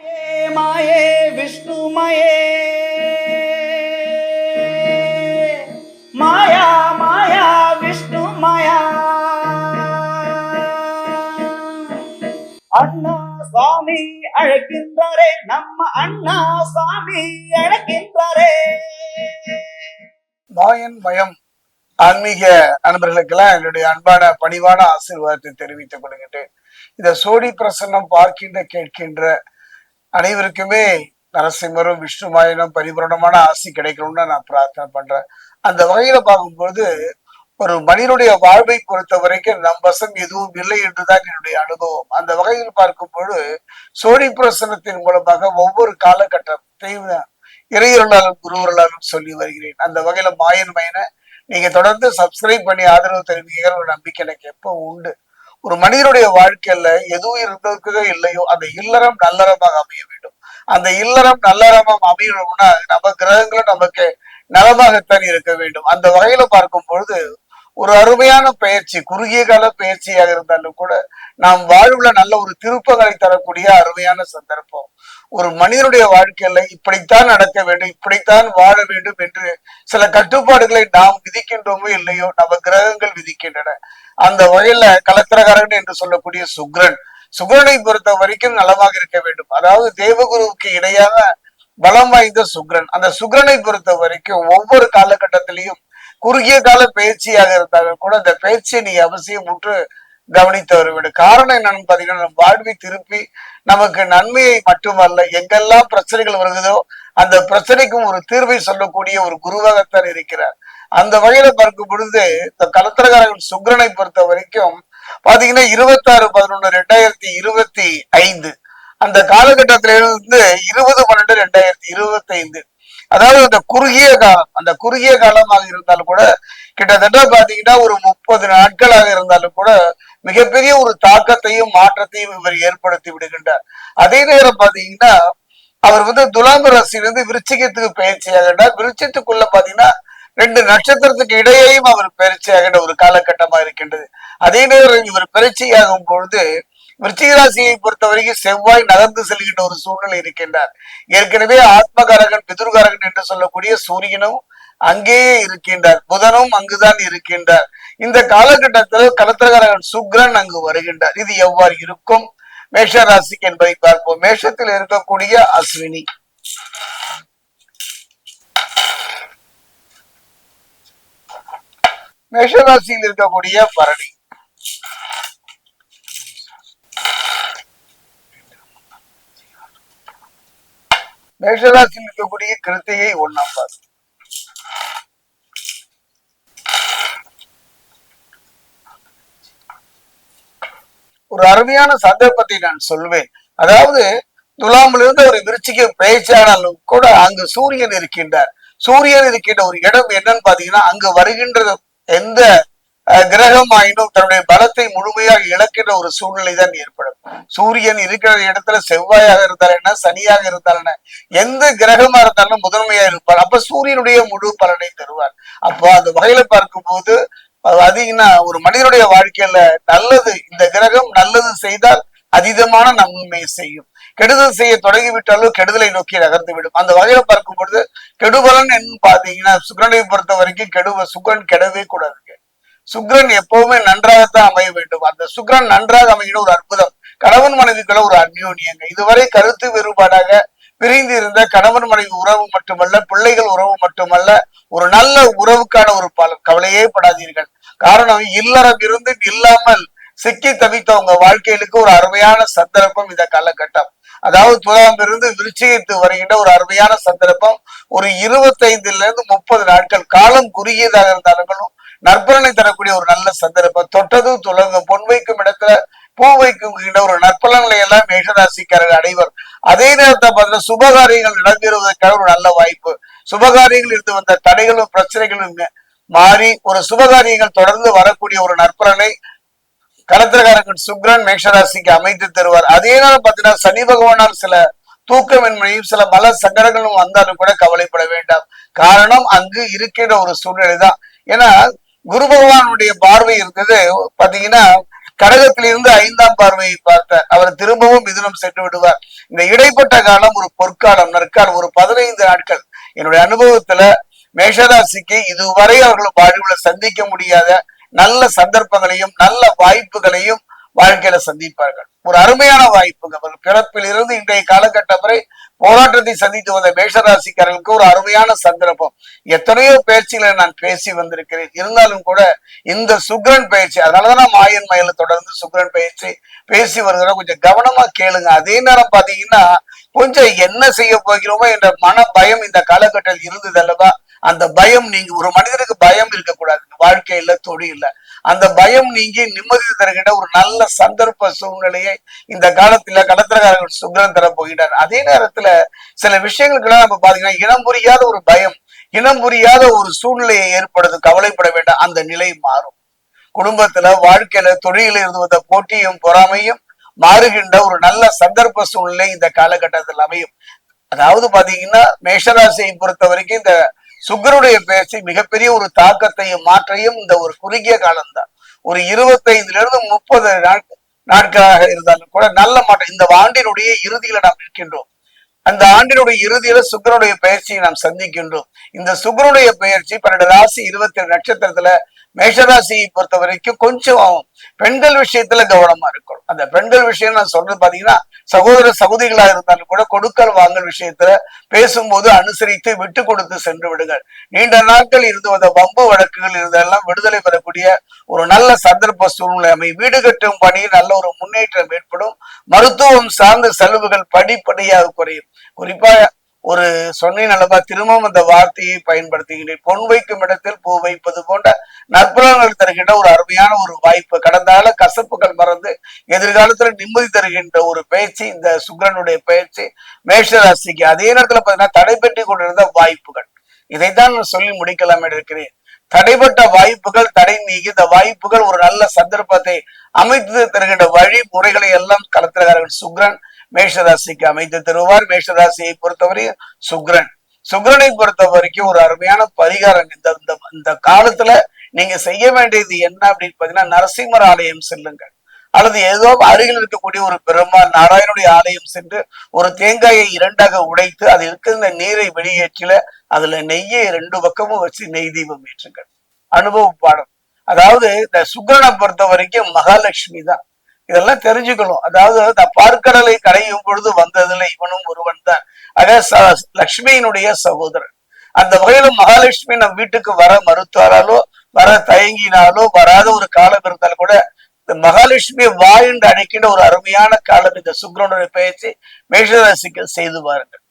மாயே விஷ்ணுமயே மாயா. மாயா விஷ்ணு மாயா. அண்ணா சுவாமி அழைக்கின்றாரே நம்ம அண்ணா சுவாமி அழைக்கின்றாரே. மாயன் பயம் ஆன்மீக அன்பர்களுக்கெல்லாம் என்னுடைய அன்பான பணிவான ஆசீர்வாதத்தை தெரிவித்துக் கொள்கின்றேன். இந்த சோடி பிரசன்னம் பார்க்கின்ற கேட்கின்ற அனைவருக்குமே நரசிம்மரும் விஷ்ணுமாயனும் பரிபூரணமான ஆசி கிடைக்கணும்னு நான் பிரார்த்தனை பண்றேன். அந்த வகையில பார்க்கும்போது ஒரு மனிதனுடைய வாழ்வை பொறுத்த வரைக்கும் நம் வசம் எதுவும் இல்லை என்றுதான் என்னுடைய அனுபவம். அந்த வகையில் பார்க்கும்போது சோழி பிரசனத்தின் மூலமாக ஒவ்வொரு காலகட்டத்தையும் இறையொருளாலும் குருவர்களாலும் சொல்லி வருகிறேன். அந்த வகையில மாயன் மயனை நீங்க தொடர்ந்து சப்ஸ்கிரைப் பண்ணி ஆதரவு தெரிவிக்கிற ஒரு நம்பிக்கை எனக்கு எப்போ உண்டு. ஒரு மனிதனுடைய வாழ்க்கையில எதுவும் இருந்ததுக்கோ இல்லையோ அந்த இல்லறம் நல்லறமாக அமைய வேண்டும். அந்த இல்லறம் நல்லறமாக அமையணும்னா நம்ம கிரகங்களும் நமக்கு நலமாகத்தான் இருக்க வேண்டும். அந்த வகையில பார்க்கும் பொழுது ஒரு அருமையான பயிற்சி குறுகிய கால பயிற்சியாக இருந்தாலும் கூட நாம் வாழ்வுல நல்ல ஒரு திருப்பங்களை தரக்கூடிய அருமையான சந்தர்ப்பம். ஒரு மனிதனுடைய வாழ்க்கையில இப்படித்தான் நடக்க வேண்டும் இப்படித்தான் வாழ வேண்டும் என்று சில கட்டுப்பாடுகளை நாம் விதிக்கின்றோமோ இல்லையோ நம்ம கிரகங்கள் விதிக்கின்றன. அந்த வகையில கலத்திரகாரன் என்று சொல்லக்கூடிய சுக்ரன் சுக்ரனை பொறுத்த வரைக்கும் நலமாக இருக்க வேண்டும். அதாவது தேவகுருவுக்கு இணையாக பலம் வாய்ந்த சுக்ரன். அந்த சுக்ரனை பொறுத்த வரைக்கும் ஒவ்வொரு காலகட்டத்திலையும் குறுகிய கால பயிற்சியாக இருந்தாலும் கூட அந்த பயிற்சியை நீ அவசியம் முற்று கவனித்து வர வேண்டும் காரணம் என்னன்னு பாத்தீங்கன்னா நம் வாழ்வை திருப்பி நமக்கு நன்மையை மட்டுமல்ல எங்கெல்லாம் பிரச்சனைகள் வருகிறதோ அந்த பிரச்சனைக்கும் ஒரு தீர்வை சொல்லக்கூடிய ஒரு குருவாகத்தான் இருக்கிறார். அந்த வகையில பார்க்கும் பொழுது இந்த கலத்திரகாரர்கள் சுக்ரனை பொறுத்த வரைக்கும் பாத்தீங்கன்னா இருபத்தாறு பதினொன்னு ரெண்டாயிரத்தி இருபத்தி ஐந்து. அந்த காலகட்டத்திலிருந்து இருபது பன்னெண்டு ரெண்டாயிரத்தி இருபத்தி ஐந்து அதாவது அந்த குறுகிய காலம் அந்த குறுகிய காலமாக இருந்தாலும் கூட கிட்டத்தட்ட பாத்தீங்கன்னா ஒரு முப்பது நாட்களாக இருந்தாலும் கூட மிகப்பெரிய ஒரு தாக்கத்தையும் மாற்றத்தையும் இவர் ஏற்படுத்தி விடுகின்றார். அதே நேரம் பாத்தீங்கன்னா அவர் வந்து துலாம் ராசியிலிருந்து விருச்சிகத்துக்கு பயிற்சியாகின்றார் விருச்சத்துக்குள்ள பாத்தீங்கன்னா ரெண்டு நட்சத்திரத்துக்கு இடையேயும் அவர் பயிற்சியாகின்ற ஒரு காலகட்டமா இருக்கின்றது. அதே நேரம் இவர் பயிற்சியாகும் பொழுது விருச்சிகராசியை பொறுத்தவரைக்கும் செவ்வாய் நகர்ந்து செல்கின்ற ஒரு சூழ்நிலை இருக்கின்றார். ஏற்கனவே ஆத்மகாரகன் பிதுர்காரகன் என்று சொல்லக்கூடிய சூரியனும் அங்கேயே இருக்கின்றார். புதனும் அங்குதான் இருக்கின்றார். இந்த காலகட்டத்தில் கலத்திரகாரகன் சுக்ரன் அங்கு வருகின்றார். இது எவ்வாறு இருக்கும்? மேஷ ராசிக்கு என்பதை பார்ப்போம். மேஷத்தில் இருக்கக்கூடிய அஸ்வினி. மேஷராசியில் இருக்கக்கூடிய பரணி. மேஷராசியில் இருக்கக்கூடிய கிருத்திகை ஒன்னாம் பாதம் ஒரு அருமையான சந்தர்ப்பத்தை நான் சொல்வேன். அதாவது துலாமிலிருந்து ஒரு விருச்சிக்கு பேச்சானாலும் கூட அங்கு சூரியன் இருக்கின்றார். சூரியன் இருக்கின்ற ஒரு இடம் என்னன்னு பாத்தீங்கன்னா அங்கு வருகின்ற எந்த கிரகம் ஆயினும் தன்னுடைய பலத்தை முழுமையாக இழக்கின்ற ஒரு சூழ்நிலை தான் ஏற்படும். சூரியன் இருக்கிற இடத்துல செவ்வாயாக இருந்தால் என்ன? சனியாக இருந்தால் என்ன? எந்த கிரகமா இருந்தாலும் முதன்மையா இருப்பார். அப்ப சூரியனுடைய முழு பலனை தருவார். அப்போ அந்த வகையில பார்க்கும்போது அதிகனா ஒரு மனிதனுடைய வாழ்க்கையில நல்லது இந்த கிரகம் நல்லது செய்தால் அதீதமான நன்மை செய்யும். கெடுதல் செய்ய தொடங்கிவிட்டாலும் கெடுதலை நோக்கி நகர்ந்து விடும். அந்த வகையில பார்க்கும் பொழுது கெடுபலன் என்ன பாத்தீங்கன்னா சுக்கரனை பொறுத்த வரைக்கும் கெடுவ சுகன் கெடவே கூடாது. சுக்ரன் எப்பவுமே நன்றாகத்தான் அமைய வேண்டும். அந்த சுக்ரன் நன்றாக அமைகிற ஒரு அற்புதம். கணவன் மனைவிக்குள்ள ஒரு அந்யோன்யங்க இதுவரை கருத்து வேறுபாடாக பிரிந்து இருந்த கணவன் மனைவி உறவு மட்டுமல்ல பிள்ளைகள் உறவு மட்டுமல்ல ஒரு நல்ல உறவுக்கான ஒரு பலன் கவலையே படாதீர்கள். காரணம் இல்லறம் இருந்து இல்லாமல் சிக்கி தவித்தவங்க வாழ்க்கைகளுக்கு வாழ்க்கையிலுக்கு ஒரு அருமையான சந்தர்ப்பம் இந்த காலகட்டம். அதாவது துலாம் இருந்து விருச்சிகத்து வருகின்ற ஒரு அருமையான சந்தர்ப்பம். ஒரு இருபத்தைந்துல இருந்து முப்பது நாட்கள் காலம் குறுகியதாக இருந்தாலும் நற்பலனை தரக்கூடிய ஒரு நல்ல சந்தர்ப்பம். தொட்டதும் துளங்கும் பொன் வைக்கும் இடத்துல பூ வைக்கும் ஒரு நற்பலன்களை எல்லாம் மேஷராசிக்காரர்கள் அடைவர். அதே நேரத்தை பார்த்தீங்கன்னா சுபகாரியங்கள் நடந்தேறுவதற்கான ஒரு நல்ல வாய்ப்பு. சுபகாரியங்கள் இருந்து வந்த தடைகளும் பிரச்சனைகளும் மாறி ஒரு சுபகாரியங்கள் தொடர்ந்து வரக்கூடிய ஒரு நற்பலனை கலத்திரகாரகன் சுக்ரன் மேஷராசிக்கு அமைத்து தருவார். அதே நேரம் பார்த்தீங்கன்னா சனி பகவானால் சில தூக்கமின்மையும் சில மல சங்கடங்களும் வந்தாலும் கூட கவலைப்பட வேண்டாம். காரணம் அங்கு இருக்கின்ற ஒரு சூழ்நிலை தான் ஏன்னா குரு பகவானுடைய பார்வை இருந்தது. பாத்தீங்கன்னா கடகத்திலிருந்து ஐந்தாம் பார்வையை பார்த்த அவர் திரும்பவும் மிதுனம் சென்று விடுவார். இந்த இடைப்பட்ட காலம் ஒரு பொற்காலம். நற்காலம். ஒரு பதினைந்து நாட்கள். என்னுடைய அனுபவத்துல மேஷராசிக்கு இதுவரை அவர்கள் வாழ்வுல சந்திக்க முடியாத நல்ல சந்தர்ப்பங்களையும் நல்ல வாய்ப்புகளையும் வாழ்க்கையில சந்திப்பார்கள். ஒரு அருமையான வாய்ப்புங்க அவர்கள் பிறப்பில் இருந்து இன்றைய காலகட்டம் வரை போராட்டத்தை சந்தித்து வந்த மேஷராசிக்காரர்களுக்கு ஒரு அருமையான சந்தர்ப்பம். எத்தனையோ பயிற்சிகளை நான் பேசி வந்திருக்கிறேன். இருந்தாலும் கூட இந்த சுக்ரன் பயிற்சி அதனாலதான் நான் மாயன் மயில தொடர்ந்து சுக்ரன் பயிற்சி பேசி வருகிற கொஞ்சம் கவனமா கேளுங்க. அதே நேரம் பாத்தீங்கன்னா கொஞ்சம் என்ன செய்ய போகிறோமோ என்ற மன பயம் இந்த காலகட்டத்தில் இருந்தது அல்லவா? அந்த பயம் நீங்க ஒரு மனிதனுக்கு பயம் இருக்கக்கூடாது. வாழ்க்கையில தொழில அந்த பயம் நீங்கி நிம்மதி தருகின்ற ஒரு நல்ல சந்தர்ப்ப சூழ்நிலையை இந்த காலத்துல கடத்திரக்காரர்கள் சுக்ரன் தர போகிறார் அதே நேரத்துல சில விஷயங்களுக்கெல்லாம் நம்ம பாத்தீங்கன்னா இனம் புரியாத ஒரு பயம் இனம் புரியாத ஒரு சூழ்நிலையை ஏற்படுது கவலைப்பட வேண்டாம் அந்த நிலை மாறும். குடும்பத்துல வாழ்க்கையில தொழில இருந்து வந்த போட்டியும் பொறாமையும் மாறுகின்ற ஒரு நல்ல சந்தர்ப்ப சூழ்நிலை இந்த காலகட்டத்தில் அமையும். அதாவது பாத்தீங்கன்னா மேஷராசியை பொறுத்த வரைக்கும் இந்த சுக்கருடைய பேச்சு மிகப்பெரிய ஒரு தாக்கத்தையும் மாற்றையும் இந்த ஒரு குறுகிய காலம்தான். ஒரு இருபத்தைந்துல இருந்து முப்பது நாட்கள் நாட்களாக இருந்தாலும் கூட நல்ல மாற்றம். இந்த ஆண்டினுடைய இறுதியில நாம் நிற்கின்றோம். அந்த ஆண்டினுடைய இறுதியில சுக்கரனுடைய பயிற்சியை நாம் சந்திக்கின்றோம். இந்த சுக்கரனுடைய பயிற்சி பன்னெண்டு ராசி இருபத்தி ஏழு நட்சத்திரத்துல மேஷராசியை பொறுத்த வரைக்கும் கொஞ்சம் பெண்கள் விஷயத்துல கவனமா இருக்கணும். அந்த பெண்கள் விஷயம் நான் சொல்றது பாத்தீங்கன்னா சகோதர சகோதரிகளா இருந்தாலும் கூட கொடுக்கல் வாங்கல் விஷயத்துல பேசும்போது அனுசரித்து விட்டு கொடுத்து சென்று விடுங்கள். நீண்ட நாட்கள் இருந்து வந்த வம்பு வழக்குகள் இருந்தெல்லாம் விடுதலை பெறக்கூடிய ஒரு நல்ல சந்தர்ப்ப சூழ்நிலை அமை வீடு கட்டும் பணியில் நல்ல ஒரு முன்னேற்றம் ஏற்படும். மருத்துவம் சார்ந்த செலவுகள் படிப்படியாக குறையும். குறிப்பா ஒரு சொன்னேன் அல்லவா திரும்பவும் அந்த வார்த்தையை பயன்படுத்துகிறேன் பொன் வைக்கும் இடத்தில் பூ வைப்பது போன்ற நற்பலன்கள் தருகின்ற ஒரு அருமையான ஒரு வாய்ப்பு. கடந்த கால கசப்புகள் மறந்து எதிர்காலத்துல நிம்மதி தருகின்ற ஒரு பயிற்சி இந்த சுக்கரனுடைய பயிற்சி மேஷ ராசிக்கு அதே நேரத்துல பாத்தீங்கன்னா தடைபெற்றி கொண்டிருந்த வாய்ப்புகள். இதைத்தான் நான் சொல்லி முடிக்கலாம் இருக்கிறேன். தடைப்பட்ட வாய்ப்புகள் தடை நீங்கி இந்த வாய்ப்புகள் ஒரு நல்ல சந்தர்ப்பத்தை அமைத்து தருகின்ற வழிமுறைகளை எல்லாம் கலத்திரகாரர்கள் சுக்ரன் மேஷராசிக்கு அமைத்து தருவார் மேஷராசியை பொறுத்தவரையும் சுக்ரன். சுக்ரனை பொறுத்த வரைக்கும் ஒரு அருமையான பரிகாரம். இந்த இந்த- காலத்துல நீங்க செய்ய வேண்டியது என்ன அப்படின்னு பாத்தீங்கன்னா நரசிம்மர் ஆலயம் செல்லுங்கள். அல்லது ஏதோ அருகில் இருக்கக்கூடிய ஒரு பெருமாள் நாராயணுடைய ஆலயம் சென்று ஒரு தேங்காயை இரண்டாக உடைத்து அது இருக்கிற நீரை வெளியேற்றில அதுல நெய்யை ரெண்டு பக்கமும் வச்சு நெய் தீபம் ஏற்றுங்கள். அனுபவ பாடம். அதாவது இந்த சுக்ரனை பொறுத்த வரைக்கும் மகாலட்சுமி தான். இதெல்லாம் தெரிஞ்சுக்கணும். அதாவது அந்த பார்க்கடலை கடையும் பொழுது வந்ததுல இவனும் ஒருவன் தான். ஆக லக்ஷ்மியினுடைய சகோதரன். அந்த வகையில மகாலட்சுமி நம் வீட்டுக்கு வர மறுத்தாராலோ வர தயங்கினாலோ வராத ஒரு காலம் இருந்தால் கூட இந்த மகாலட்சுமி வா என்று அழைக்கின்ற ஒரு அருமையான காலம் இந்த சுக்கிரனுடைய பயிற்சி மேஷராசிக்கு செய்து பாருங்கள்